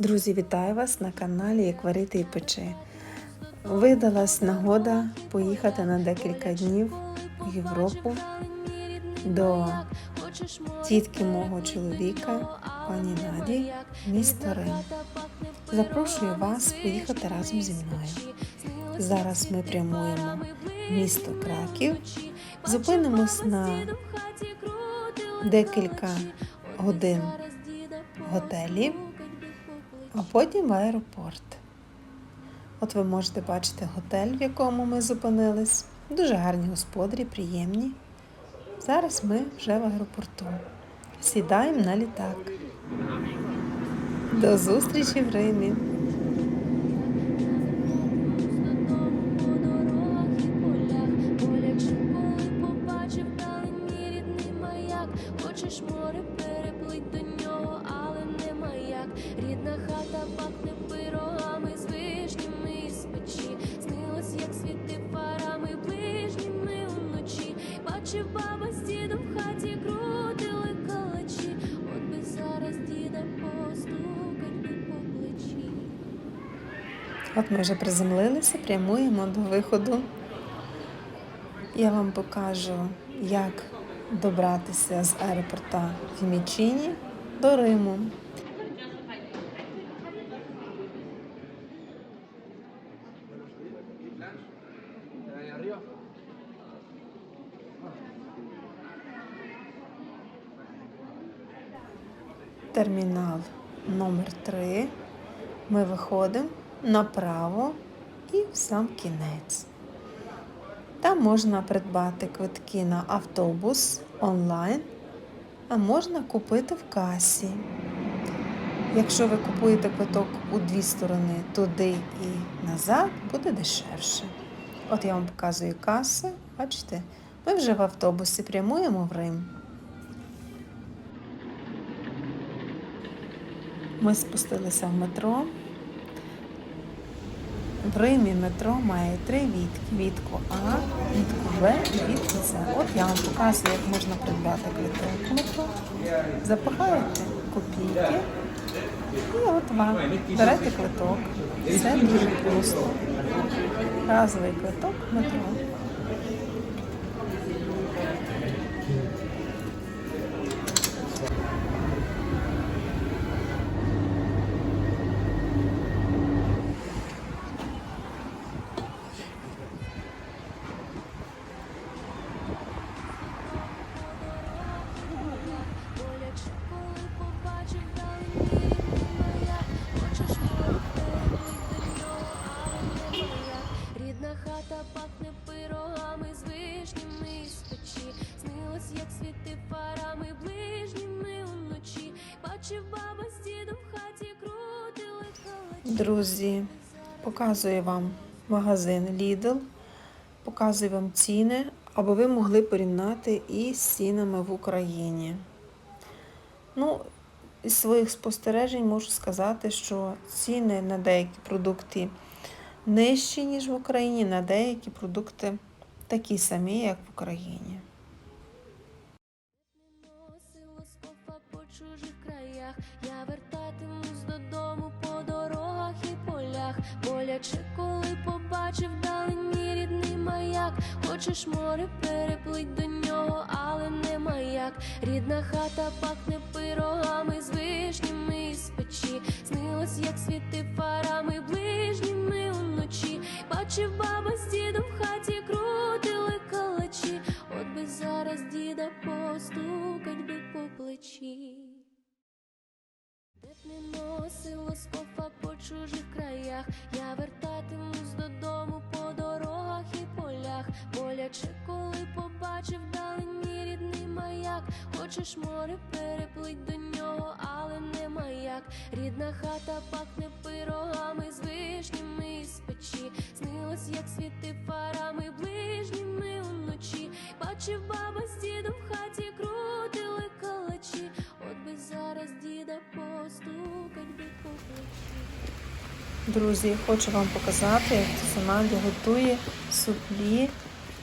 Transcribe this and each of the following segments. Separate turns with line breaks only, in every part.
Друзі, вітаю вас на каналі Як варити і печи. Видалась нагода поїхати на декілька днів в Європу до тітки мого чоловіка, пані Наді, місто Рим. Запрошую вас поїхати разом зі мною. Зараз ми прямуємо в місто Краків, зупинимось на декілька годин в готелі, а потім в аеропорт. От ви можете бачити готель, в якому ми зупинились. Дуже гарні господарі, приємні. Зараз ми вже в аеропорту. Сідаємо на літак. До зустрічі в Римі.
Бачив баба з дідом в хаті крутили калачі От би зараз діда постукать би по плечі
От ми вже приземлилися, прямуємо до виходу. Я вам покажу, як добратися з аеропорта Фімічіні до Риму.
arriba.
Термінал номер 3 Ми виходимо направо і в сам кінець. Там можна придбати квитки на автобус онлайн, а можна купити в касі. Якщо ви купуєте квиток у дві сторони, туди і назад, буде дешевше. От я вам показую каси. Бачите, ми вже в автобусі прямуємо в Рим. Ми спустилися в метро. В Римі метро має три відки: відку А, відку Б і відку С. От я вам показую, як можна придбати квиток метро. Запихаєте копійки і от вам берете квиток. Все дуже просто. Разовий квиток метро.
Світи фарами ближніми уночі Бачив баба з дідом в хаті крутили калачі
Друзі, показую вам магазин Lidl, показую вам ціни, аби ви могли порівняти із цінами в Україні. Ну, із своїх спостережень можу сказати, що ціни на деякі продукти нижчі, ніж в Україні, на деякі продукти такі самі, як в Україні.
Чужих краях, я вертатимусь додому по дорогах і полях. Боляче, коли побачив вдалині рідний маяк. Хочеш море переплить до нього, але не маяк. Рідна хата пахне пирогами з вишнями із печі. Снилось, як світи фарами ближніми уночі. Бачив баба з дідом в хаті крутили калачі. От би зараз діда постукать би по плечі. Скофа по чужих краях, я вертатимусь додому по дорогах і полях. Боляче, коли побачив вдалині рідний маяк. Хочеш море переплить до нього, але не маяк. Рідна хата пахне пирогами з вишнями із печі. Снилось, як світи фарами ближніми уночі. Бачив баба з
Друзі, хочу вам показати, як Цесонаді готує суплі,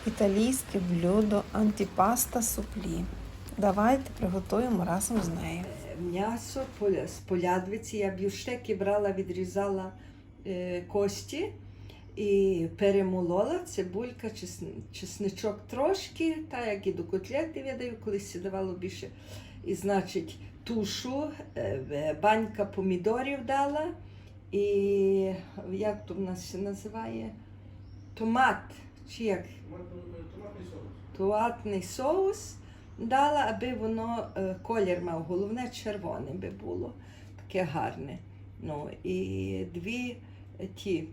італійське блюдо антипаста суплі. Давайте приготуємо разом з нею.
м'ясо з полядвиці. Я бюштеки брала, відрізала е, кості і перемолола цибулька, чесн- чесничок трошки, так як і до котлети видаю, колись це давало більше. І значить, тушу, е, банька помідорів дала. І як то в нас ще називає? Томат. Чи як? Томатний соус дала, аби воно е, колір мав. Головне червоне би було, таке гарне. Ну, і дві е, ті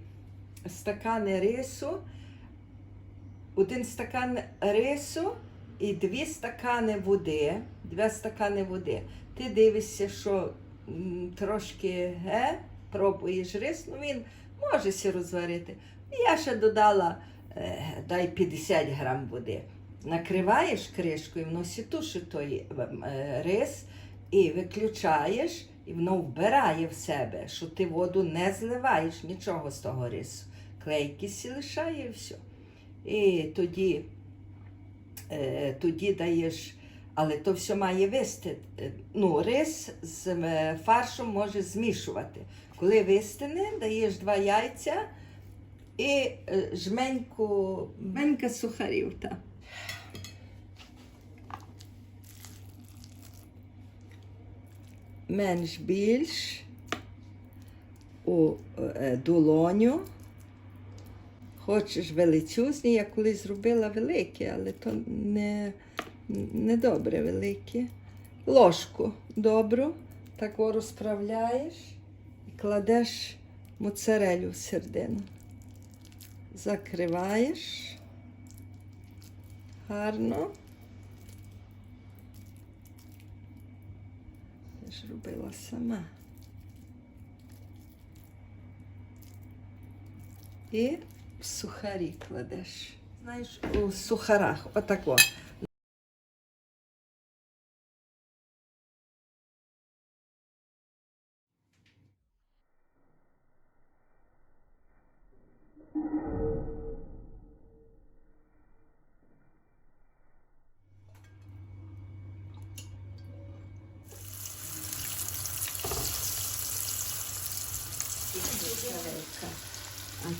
стакани рису, один стакан рису і дві стакани води. Два стакани води. Ти дивишся, що трошки ге, пробуєш рис, ну він може розварити. Я ще додала е, дай 50 грам води. Накриваєш кришкою, воно сі тушить той е, рис і виключаєш, і воно вбирає в себе, що ти воду не зливаєш нічого з того рису. Клейки сі лишає і все. І тоді, е, тоді даєш, але то все має висти. Е, Ну, рис з е, фаршем може змішувати. Коли вистине, даєш два яйця і е, жменьку, жменька сухарів. Та. Менш більш у долоню. Хочеш величезні, я колись зробила великі, але то не, не добре великі. Ложку добру, так розправляєш і кладеш моцарелю в середину. Закриваєш гарно. Я ж робила сама. І в сухарі кладеш. Знаєш, у сухарах, отако.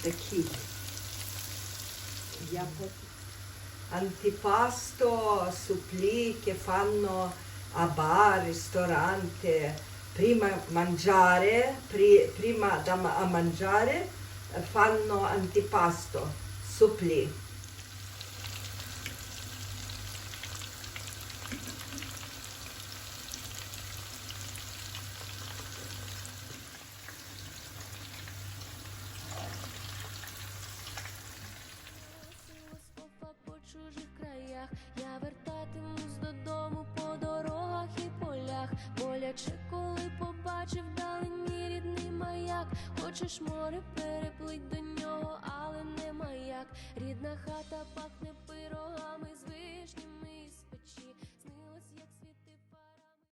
Такі. Я pot- Antipasto, supplì che fanno a bar, ristorante, prima mangiare, pri- prima da ma- a mangiare eh, fanno antipasto, supplì.
Хочеш море переплить до нього, але нема як. Рідна хата пахне пирогами.